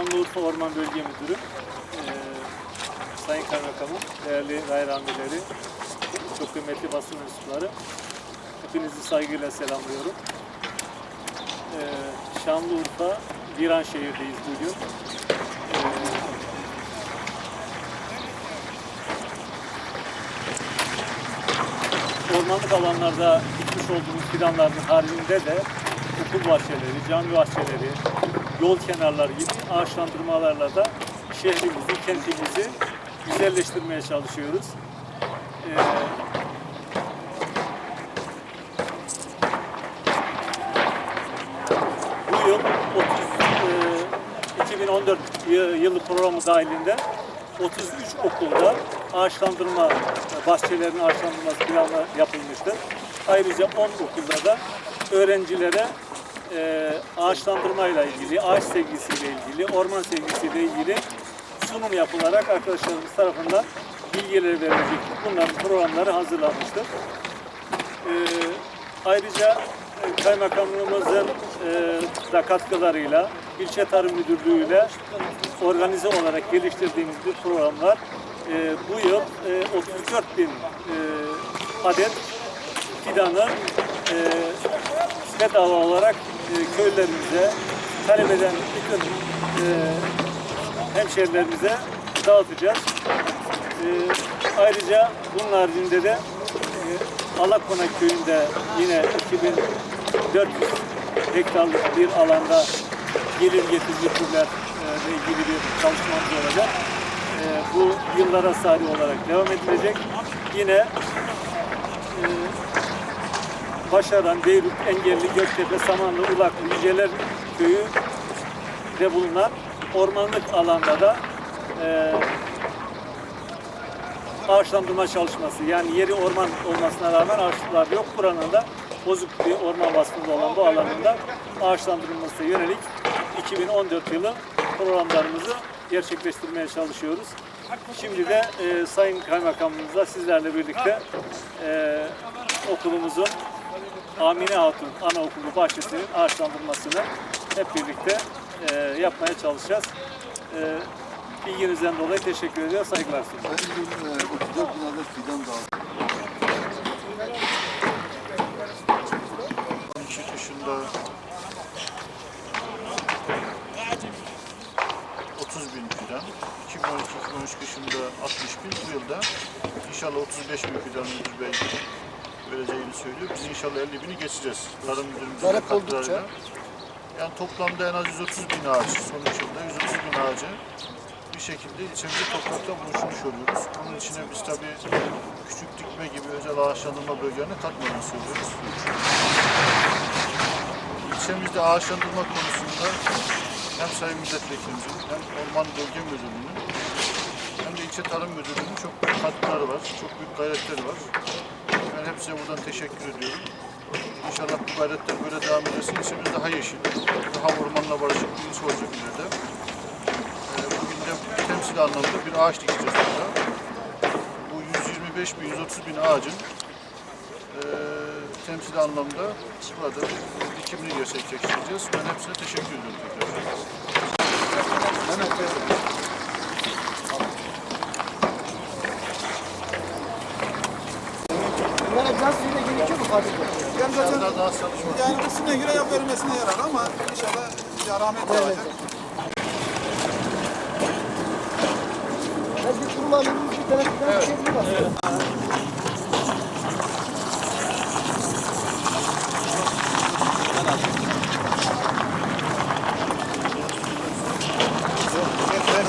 Şanlıurfa Orman Bölge Müdürü, eee Sayın Kaymakamım, değerli gayrihamdileri, çok kıymetli basın mensupları, hepinizi saygıyla selamlıyorum. Eee Şanlıurfa, Viranşehir'deyiz bugün. Eee, ormanlık alanlarda dikmiş olduğumuz fidanların haricinde de okul bahçeleri, cami bahçeleri, yol kenarları gibi ağaçlandırmalarla da şehrimizi, kentimizi güzelleştirmeye çalışıyoruz. Ee, bu yıl 30, e, 2014 yı- yılı programı dahilinde 33 okulda ağaçlandırma bahçelerinin ağaçlandırması planı yapılmıştır. Ayrıca 10 okulda da öğrencilere e, ağaçlandırmayla ilgili, ağaç sevgisiyle ilgili, orman sevgisiyle ilgili sunum yapılarak arkadaşlarımız tarafından bilgileri verilecektir. Bunların programları hazırlanmıştır. Ee, ayrıca e, kaymakamlığımızın e, da katkılarıyla ilçe tarım müdürlüğüyle organize olarak geliştirdiğimiz bir programlar e, bu yıl e, 34 bin e, adet fidanı e, bedava olarak e, köylerimize talep eden bütün e, hemşerilerimize dağıtacağız. E, ayrıca bunun haricinde de e, Alakonak köyünde yine 2400 hektarlık bir alanda gelir getirici türlerle ilgili bir çalışmamız olacak. E, bu yıllara sari olarak devam edilecek. Yine e, Başaran, Beyrut, Engelli, Göktepe, Samanlı, Ulaklı, Yüceler köyü de bulunan ormanlık alanda da e, ağaçlandırma çalışması yani yeri orman olmasına rağmen ağaçlar yok. Buranın da bozuk bir orman vasfında olan bu alanında ağaçlandırılmasına yönelik 2014 yılı programlarımızı gerçekleştirmeye çalışıyoruz. Şimdi de e, Sayın Kaymakamımızla sizlerle birlikte e, okulumuzun Amine Hatun Anaokulu bahçesinin ağaçlandırmasını hep birlikte e, yapmaya çalışacağız. E, bilginizden dolayı teşekkür ediyor, saygılar sunuyorum. E, 34 bin adet fidan dağıttık. 12 kışında 30 bin fidan, 2012-2013 kışında 60 bin, bu yılda inşallah 35 bin fidan müdür bey vereceğini söylüyor. Biz inşallah 50 bini geçeceğiz. Tarım müdürümüzün Talep oldukça. Yani toplamda en az 130 bin ağaç, son üç yılda 130 bin ağacı bir şekilde ilçemizde toprakta buluşmuş oluyoruz. Bunun içine biz tabii küçük dikme gibi özel ağaçlandırma bölgelerini katmadığını söylüyoruz. İlçemizde ağaçlandırma konusunda hem Sayın Milletvekilimizin hem Orman Bölge Müdürlüğü'nün hem de ilçe tarım müdürlüğünün çok büyük katkıları var, çok büyük gayretleri var. Hepsine buradan teşekkür ediyorum. İnşallah bu gayretler böyle devam ederse ilçemiz daha yeşil, daha ormanla barışık bir ilçe olacak ileride. Ee, bugün de temsil anlamda bir ağaç dikeceğiz burada. Bu 125 bin, 130 bin ağacın e, temsil anlamda burada dikimini gerçekleştireceğiz. Ben hepsine teşekkür ediyorum tekrar. Mehmet Bey. Yani zaten yani kısmına göre yap verilmesine yarar ama inşallah ya rahmetli Evet. olacak. Ya bir kurma bir tane fidan evet. var.